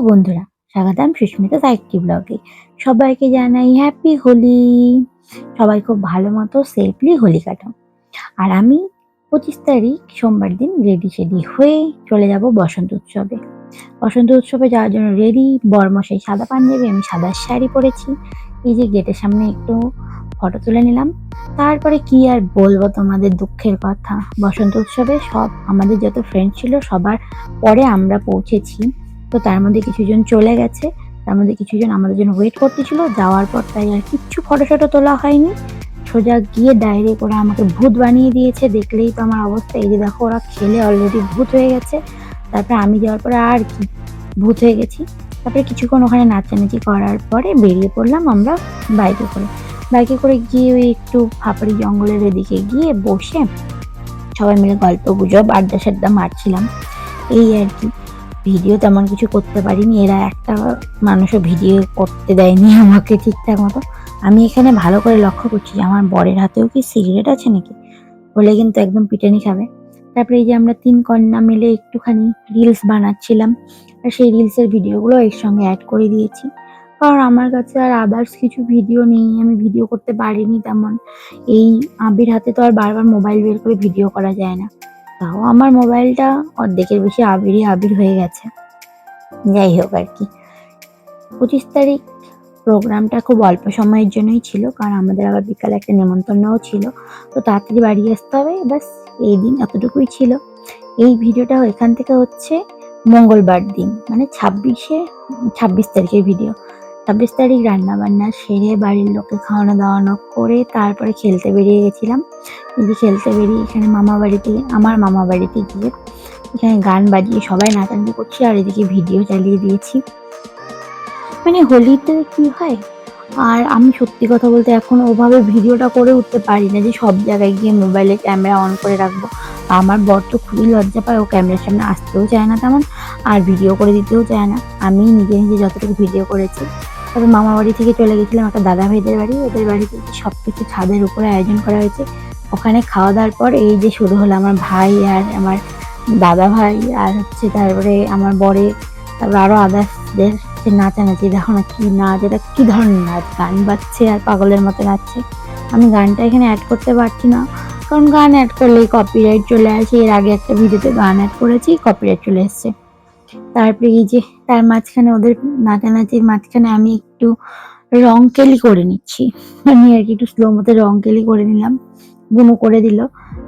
বন্ধুরা, স্বাগতম সুস্মিতা সাহিত্যি ব্লগে। সবাইকে জানাই হ্যাপি হোলি। সবাই খুব ভালো মতো সেফলি হোলি কাটাও। আর আমি পঁচিশ তারিখ সোমবার দিন রেডি সেডি হয়ে চলে যাব বসন্ত উৎসবে। বসন্ত উৎসবে যাওয়ার জন্য রেডি বর্মশাই সাদা পাঞ্জাবি আমি সাদা শাড়ি পরেছি। এই যে গেটের সামনে একটু ফটো তুলে নিলাম। তারপরে কি আর বলব তোমাদের দুঃখের কথা? বসন্ত উৎসবে সব আমাদের যত ফ্রেন্ড ছিল সবার পরে আমরা পৌঁছেছি। তো তার মধ্যে কিছুজন চলে গেছে। তার মধ্যে কিছুজন আমাদের জন্য ওয়েট করতেছিল। যাওয়ার পর তাই আর কিচ্ছু ফটো শটো তোলা হয়নি। সোজা গিয়ে ডাইরেক্ট ওরা আমাকে ভূত বানিয়ে দিয়েছে। দেখলেই তো আমার অবস্থা। এই যে দেখো, ওরা খেলে অলরেডি ভূত হয়ে গেছে। তারপরে আমি যাওয়ার পরে আর কি ভূত হয়ে গেছি। তারপরে কিছুক্ষণ ওখানে নাচানাচি করার পরে বেরিয়ে পড়লাম আমরা বাইকে করে। বাইকে করে গিয়ে ওই একটু ফাপড়ি জঙ্গলের এদিকে গিয়ে বসে সবাই মিলে গল্প গুজব আড্ডা সাড্ডা মারছিলাম। এই আর কি। ভিডিও তেমন কিছু করতে পারিনি। এরা একটা মানুষও ভিডিও করতে দেয়নি আমাকে ঠিকঠাক মতো। আমি এখানে ভালো করে লক্ষ্য করছি যে আমার বরের হাতেও কি সিগারেট আছে নাকি? বলে কিন্তু একদম পিটানি খাবে। তারপরে এই যে আমরা তিন কন্যা মিলে একটুখানি রিলস বানাচ্ছিলাম। আর সেই রিলসের ভিডিওগুলো এর সঙ্গে অ্যাড করে দিয়েছি। কারণ আমার কাছে আর আদার্স কিছু ভিডিও নেই। আমি ভিডিও করতে পারিনি তেমন। এই আবির হাতে তো আর বারবার মোবাইল বের করে ভিডিও করা যায় না। তাও আমার মোবাইলটা অর্ধেকের বেশি আবিরই আবির হয়ে গেছে। যাই হোক আর কি। পঁচিশ তারিখ প্রোগ্রামটা খুব অল্প সময়ের জন্যই ছিল, কারণ আমাদের আবার বিকালে একটা নেমন্তন্নও ছিল। তো তাড়াতাড়ি বাড়ি আসতে হবে, ব্যাস এই দিন এতটুকুই ছিল। এই ভিডিওটা এখান থেকে হচ্ছে মঙ্গলবার দিন মানে ছাব্বিশে, ছাব্বিশ তারিখের ভিডিও। ছাব্বিশ তারিখ রান্না বান্না সেরে বাড়ির লোককে খাওয়ানো দাওয়ানো করে তারপরে খেলতে বেরিয়ে গেছিলাম। এই যে খেলতে বেরিয়ে এখানে মামা বাড়িতে, আমার মামা বাড়িতে গিয়ে এখানে গান বাজিয়ে সবাই নাচানাচি করছি আর এদিকে ভিডিও চালিয়ে দিয়েছি। মানে হোলিতে কি হয়? আর আমি সত্যি কথা বলতে এখন ওভাবে ভিডিওটা করে উঠতে পারি না যে সব জায়গায় গিয়ে মোবাইলে ক্যামেরা অন করে রাখব। আমার বর তো খুবই লজ্জা পায়, ও ক্যামেরার সামনে আসতেও চায় না তেমন, আর ভিডিও করে দিতেও চায় না। আমি নিজে নিজে যতটুকু ভিডিও করেছি তবে মামা বাড়ি থেকে চলে গেছিলাম একটা দাদা ভাইদের বাড়ি। ওদের বাড়িতে সব কিছু ছাদের উপরে আয়োজন করা হয়েছে। ওখানে খাওয়া দাওয়ার পর এই যে শুরু হলো আমার ভাই আর আমার দাদা ভাই আর হচ্ছে তারপরে আমার বরে, তারপর আরও আদার্সদের যে নাচানাচি, দেখো না কি নাচ, এটা কী ধরনের নাচ? গান বাজছে আর পাগলের মতো নাচছে। আমি গানটা এখানে অ্যাড করতে পারছি না, কারণ গান অ্যাড করলেই কপিরাইট চলে আসে। এর আগে একটা ভিডিওতে গান অ্যাড করেছি কপিরাইট চলে এসছে। তারপরে এই যে তার মাঝখানে ওদের নাচানাচির মাঝখানে আমি একটু রং কেলি করে নিচ্ছি। আমি আর কি একটু স্লো মতো রং কেলি করে নিলাম। বুনু করে দিল।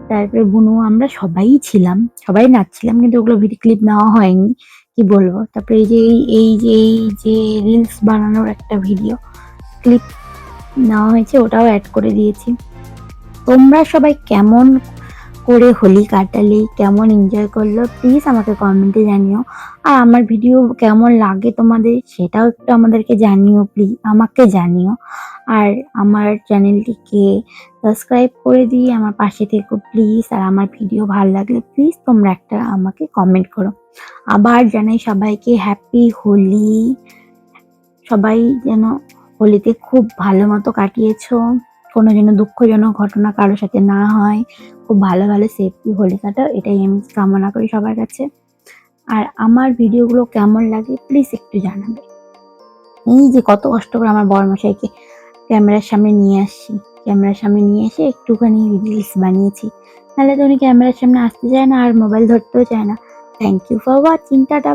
তারপরে বুনু, আমরা সবাই ছিলাম, সবাই নাচছিলাম, কিন্তু ওগুলো ভিডিও ক্লিপ নেওয়া হয়নি। কি বলব? তারপরে এই যে এই যে এই যে রিলস বানানোর একটা ভিডিও ক্লিপ নেওয়া হয়েছে, ওটাও অ্যাড করে দিয়েছি। তোমরা সবাই কেমন করে হোলি কাটালে কেমন এনজয় করল প্লিজ আমাকে কমেন্টে জানিও। আর আমার ভিডিও কেমন লাগে তোমাদের, সেটাও একটু আমাদেরকে জানিও প্লিজ আমাকে জানিও। আর আমার চ্যানেলটিকে সাবস্ক্রাইব করে দিয়ে আমার পাশে থেকো প্লিজ আর আমার ভিডিও ভালো লাগলে প্লিজ তোমরা একটা আমাকে কমেন্ট করো। আবার জানাই সবাইকে হ্যাপি হোলি। সবাই যেন হোলিতে খুব ভালো মতো কাটিয়েছো, কোনো যেন দুঃখজনক ঘটনা কারোর সাথে না হয় খুব ভালো ভালো সেফটি হোলি কাটাও এটাই আমি কামনা করি সবার কাছে। আর আমার ভিডিওগুলো কেমন লাগে প্লিজ একটু জানাবে। এই যে কত কষ্ট করে আমার বড়মশাইকে ক্যামেরার সামনে নিয়ে আসছি। ক্যামেরার সামনে নিয়ে এসে একটুখানি রিলস বানিয়েছি। নাহলে তো উনি ক্যামেরার সামনে আসতে চায় না, আর মোবাইল ধরতেও চায় না। Thank you for watching tata